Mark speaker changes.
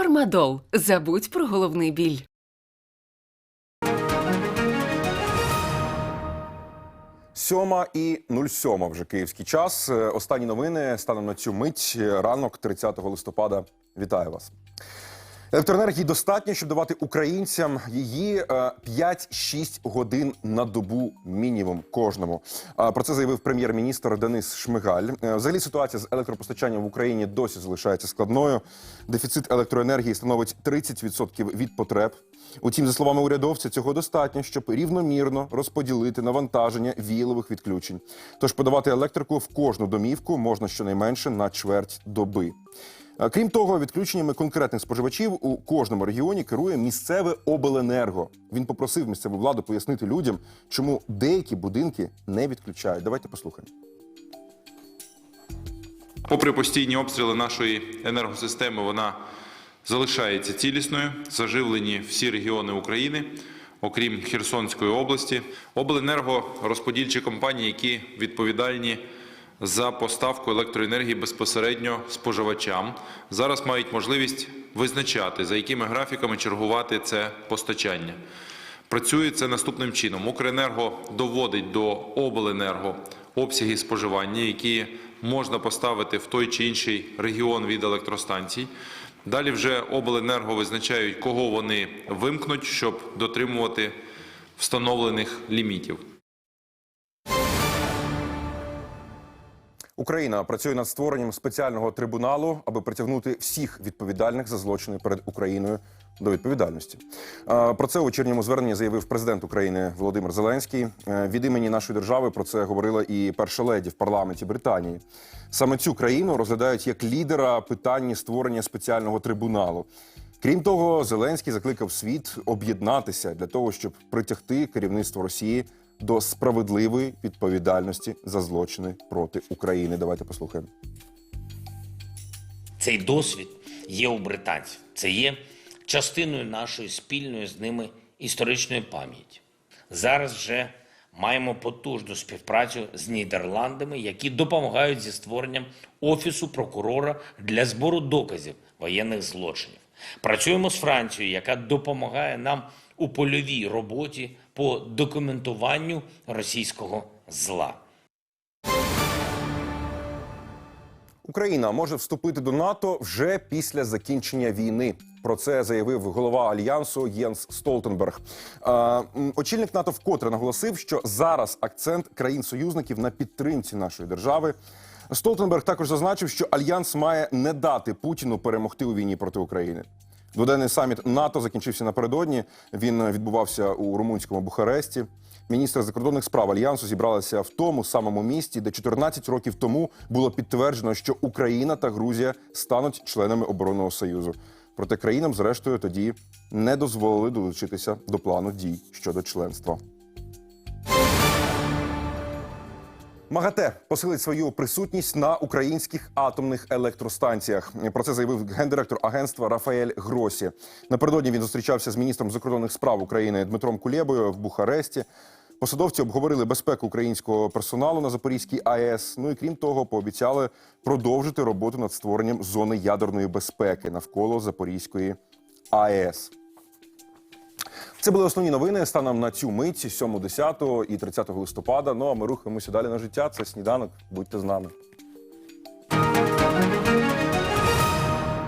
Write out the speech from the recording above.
Speaker 1: Фармадол. Забудь про головний біль.
Speaker 2: Сьома і 07 вже київський час. Е, Останні новини станом на цю мить. Ранок 30 листопада. Вітаю вас. Електроенергії достатньо, щоб давати українцям її е, 5-6 годин на добу мінімум кожному. Про це заявив прем'єр-міністр Денис Шмигаль. Е, Взагалі ситуація з електропостачанням в Україні досі залишається складною. Дефіцит електроенергії становить 30% від потреб. Утім, за словами урядовця, цього достатньо, щоб рівномірно розподілити навантаження віялових відключень. Тож подавати електрику в кожну домівку можна щонайменше на чверть доби. Крім того, відключеннями конкретних споживачів у кожному регіоні керує місцеве обленерго. Він попросив місцеву владу пояснити людям, чому деякі будинки не відключають. Давайте послухаємо.
Speaker 3: Попри постійні обстріли нашої енергосистеми, вона залишається цілісною. Заживлені всі регіони України, окрім Херсонської області. Обленерго розподільчі компанії, які відповідальні за поставку електроенергії безпосередньо споживачам, зараз мають можливість визначати, за якими графіками чергувати це постачання. Працює це наступним чином. Укренерго доводить до обленерго обсяги споживання, які можна поставити в той чи інший регіон від електростанцій. Далі вже обленерго визначають, кого вони вимкнуть, щоб дотримувати встановлених лімітів.
Speaker 2: Україна працює над створенням спеціального трибуналу, аби притягнути всіх відповідальних за злочини перед Україною до відповідальності. Про це у вечірньому зверненні заявив президент України Володимир Зеленський. Е, Від імені нашої держави про це говорила і перша леді в парламенті Британії. Саме цю країну розглядають як лідера питанні створення спеціального трибуналу. Крім того, Зеленський закликав світ об'єднатися для того, щоб притягти керівництво Росії до справедливої відповідальності за злочини проти України. Давайте послухаємо.
Speaker 4: Цей досвід є у британців. Це є частиною нашої спільної з ними історичної пам'яті. Зараз вже маємо потужну співпрацю з Нідерландами, які допомагають зі створенням офісу прокурора для збору доказів воєнних злочинів. Працюємо з Францією, яка допомагає нам у польовій роботі по документуванню російського зла.
Speaker 2: Україна може вступити до НАТО вже після закінчення війни. Про це заявив голова альянсу Єнс Столтенберг. Е, очільник НАТО вкотре наголосив, що зараз акцент країн-союзників на підтримці нашої держави. Столтенберг також зазначив, що альянс має не дати Путіну перемогти у війні проти України. Дводенний саміт НАТО закінчився напередодні. Він відбувався у румунському Бухаресті. Міністри закордонних справ альянсу зібралися в тому самому місті, де 14 років тому було підтверджено, що Україна та Грузія стануть членами оборонного союзу. Проте країнам, зрештою, тоді не дозволили долучитися до плану дій щодо членства. МАГАТЕ посилить свою присутність на українських атомних електростанціях. Про це заявив гендиректор агентства Рафаель Гросі. Напередодні він зустрічався з міністром закордонних справ України Дмитром Кулєбою в Бухаресті. Посадовці обговорили безпеку українського персоналу на Запорізькій АЕС. Ну і крім того, пообіцяли продовжити роботу над створенням зони ядерної безпеки навколо Запорізької АЕС. Це були основні новини станом на цю мить 7, 10 і 30 листопада. Ну а ми рухаємося далі на життя. Це сніданок. Будьте з нами.